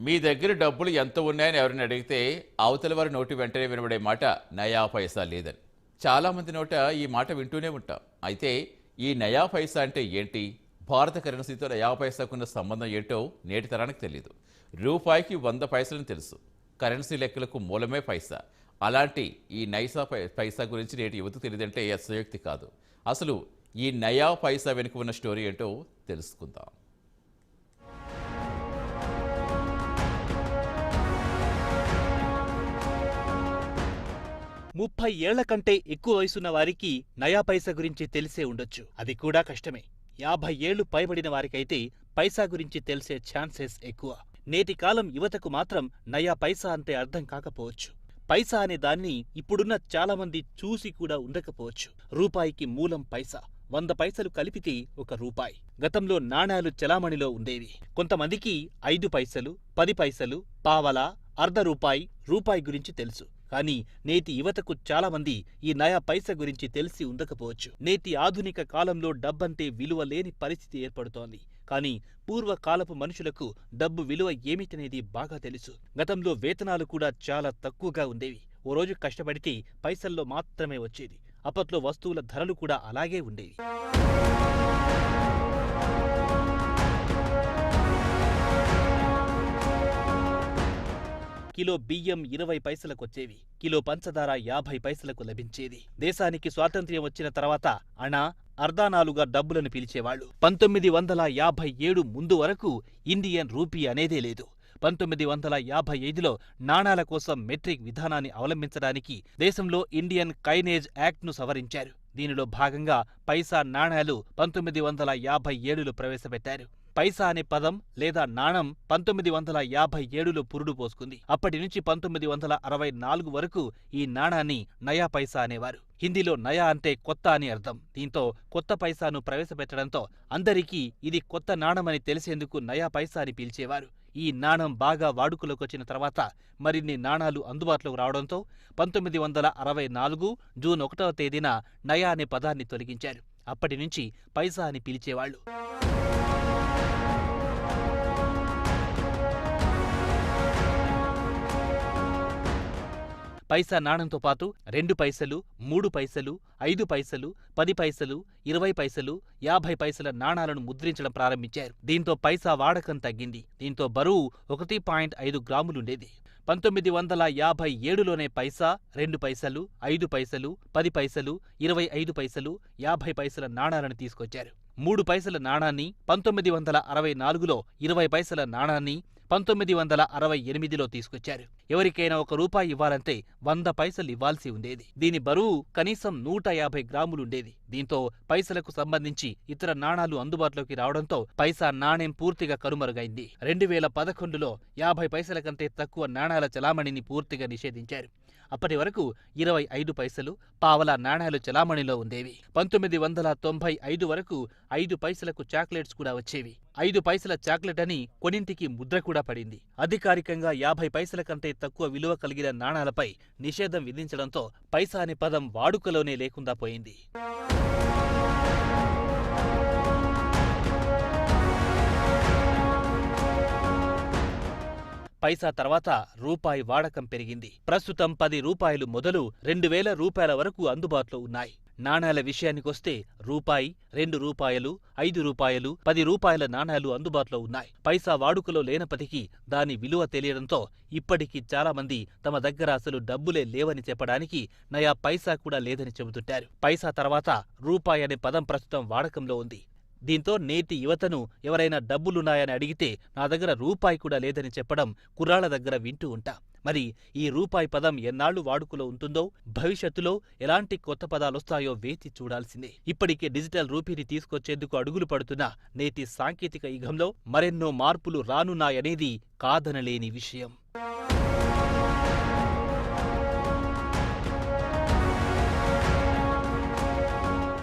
మీ దగ్గర డబ్బులు ఎంత ఉన్నాయని ఎవరిని అడిగితే అవతల వారి నోటి వెంటనే వినబడే మాట నయా పైసా లేదని. చాలామంది నోట ఈ మాట వింటూనే ఉంటాం. అయితే ఈ నయా పైసా అంటే ఏంటి? భారత కరెన్సీతో నయా పైసాకున్న సంబంధం ఏంటో నేటి తరానికి తెలియదు రూపాయికి వంద పైసలని తెలుసు. కరెన్సీ లెక్కలకు మూలమే పైసా. అలాంటి ఈ నైసా పై పైసా గురించి నేటి యువత తెలియదంటే అసయోక్తి కాదు. అసలు ఈ నయా పైసా వెనుక ఉన్న స్టోరీ ఏంటో తెలుసుకుందాం. ముప్పై ఏళ్ళ కంటే ఎక్కువ వయసున్న వారికి నయా పైసా గురించి తెలిసే ఉండొచ్చు. అది కూడా కష్టమే. యాభై ఏళ్ళు పైబడిన వారికైతే పైసా గురించి తెలిసే ఛాన్సెస్ ఎక్కువ. నేటి కాలం యువతకు మాత్రం నయా పైసా అంటే అర్థం కాకపోవచ్చు. పైసా అనే దాన్ని ఇప్పుడున్న చాలామంది చూసి కూడా ఉండకపోవచ్చు. రూపాయికి మూలం పైసా. వంద పైసలు కలిపితే ఒక రూపాయి. గతంలో నాణాలు చలామణిలో ఉండేవి. కొంతమందికి ఐదు పైసలు పది పైసలు పావలా అర్ధ రూపాయి రూపాయి గురించి తెలుసు. కానీ నేటి యువతకు చాలామంది ఈ నయా పైస గురించి తెలిసి ఉండకపోవచ్చు. నేటి ఆధునిక కాలంలో డబ్బంటే విలువ లేని పరిస్థితి ఏర్పడుతోంది. కానీ పూర్వకాలపు మనుషులకు డబ్బు విలువ ఏమిటనేది బాగా తెలుసు. గతంలో వేతనాలు కూడా చాలా తక్కువగా ఉండేవి. ఓ రోజు కష్టపడితే పైసల్లో మాత్రమే వచ్చేది. అప్పట్లో వస్తువుల ధరలు కూడా అలాగే ఉండేవి. కిలో బియ్యం ఇరవై పైసలకొచ్చేవి కిలో పంచదార యాభై పైసలకు లభించేది. దేశానికి స్వాతంత్ర్యం వచ్చిన తర్వాత అణా అర్ధానాలుగా డబ్బులను పిలిచేవాళ్ళు పంతొమ్మిది వందల యాభై ఏడు ముందు వరకు ఇండియన్ రూపీ అనేదే లేదు. పంతొమ్మిది వందల యాభై ఐదులో నాణాల కోసం మెట్రిక్ విధానాన్ని అవలంబించడానికి దేశంలో ఇండియన్ కైనేజ్ యాక్ట్ను సవరించారు. దీనిలో భాగంగా పైసా నాణాలు పంతొమ్మిది వందల యాభై ఏడులో ప్రవేశపెట్టారు. పైసా అనే పదం లేదా నాణం పంతొమ్మిది వందల యాభై ఏడులో పురుడు పోసుకుంది. అప్పటి నుంచి పంతొమ్మిది వందల అరవై నాలుగు వరకు ఈ నాణాన్ని నయా పైసా అనేవారు. హిందీలో నయా అంటే కొత్త అని అర్థం. దీంతో కొత్త పైసాను ప్రవేశపెట్టడంతో అందరికీ ఇది కొత్త నాణమని తెలిసేందుకు నయా పైసా అని పిలిచేవారు. ఈ నాణం బాగా వాడుకలోకొచ్చిన తర్వాత మరిన్ని నాణాలు అందుబాటులోకి రావడంతో పంతొమ్మిది వందల అరవై నాలుగు జూన్ ఒకటవ తేదీన నయా అనే పదాన్ని తొలగించారు. అప్పటి నుంచి పైసా అని పిలిచేవాళ్ళు పైసా నాణంతో పాటు రెండు పైసలు మూడు పైసలు ఐదు పైసలు పది పైసలు ఇరవై పైసలు యాభై పైసల నాణాలను ముద్రించడం ప్రారంభించారు. దీంతో పైసా వాడకం తగ్గింది. దీంతో బరువు ఒకటి పాయింట్ ఐదు గ్రాములుండేది. పంతొమ్మిది వందల యాభై ఏడులోనే పైసా రెండు పైసలు ఐదు పైసలు పది పైసలు ఇరవై ఐదు పైసలు యాభై పైసల నాణాలను తీసుకొచ్చారు. మూడు పైసల నాణాన్ని పంతొమ్మిది వందల అరవై నాలుగులో ఇరవై పైసల నాణాన్ని పంతొమ్మిది వందల అరవై ఎనిమిదిలో తీసుకొచ్చారు. ఎవరికైనా ఒక రూపాయి ఇవ్వాలంటే వంద పైసలు ఇవ్వాల్సి ఉండేది. దీని బరువు కనీసం నూట యాభై గ్రాములుండేది. దీంతో పైసలకు సంబంధించి ఇతర నాణాలు అందుబాటులోకి రావడంతో పైసా నాణెం పూర్తిగా కనుమరుగైంది. రెండు వేల పదకొండులో యాభై పైసల కంటే తక్కువ నాణాల చలామణిని పూర్తిగా నిషేధించారు. అప్పటి వరకు ఇరవై ఐదు పైసలు పావలా నాణాలు చలామణిలో ఉండేవి. పంతొమ్మిది వందల తొంభై ఐదు వరకు ఐదు పైసలకు చాక్లెట్స్ కూడా వచ్చేవి. ఐదు పైసల చాక్లెట్ అని కొన్నింటికి ముద్ర కూడా పడింది. అధికారికంగా యాభై పైసల కంటే తక్కువ విలువ కలిగిన నాణాలపై నిషేధం విధించడంతో పైసా అనే పదం వాడుకలోనే లేకుండా పోయింది. పైసా తర్వాత రూపాయి వాడకం పెరిగింది. ప్రస్తుతం పది రూపాయలు మొదలు రెండు వేల రూపాయల వరకు అందుబాటులో ఉన్నాయి. నాణాల విషయానికొస్తే రూపాయి రెండు రూపాయలు ఐదు రూపాయలు పది రూపాయల నాణాలు అందుబాటులో ఉన్నాయి. పైసా వాడుకలో లేనప్పటికీ దాని విలువ తెలియడంతో ఇప్పటికీ చాలామంది తమ దగ్గర అసలు డబ్బులే లేవని చెప్పడానికి నయా పైసా కూడా లేదని చెబుతుంటారు. పైసా తర్వాత రూపాయి అనే పదం ప్రస్తుతం వాడకంలో ఉంది. దీంతో నేటి యువతను ఎవరైనా డబ్బులున్నాయని అడిగితే నా దగ్గర రూపాయి కూడా లేదని చెప్పడం కుర్రాళ్ళ దగ్గర వింటూ ఉంటా. మరి ఈ రూపాయి పదం ఎన్నాళ్ళు వాడుకలో ఉంటుందో భవిష్యత్తులో ఎలాంటి కొత్త పదాలొస్తాయో వేచి చూడాల్సిందే. ఇప్పటికే డిజిటల్ రూపీని తీసుకొచ్చేందుకు అడుగులు పడుతున్న నేటి సాంకేతిక యుగంలో మరెన్నో మార్పులు రానున్నాయనేది కాదనలేని విషయం.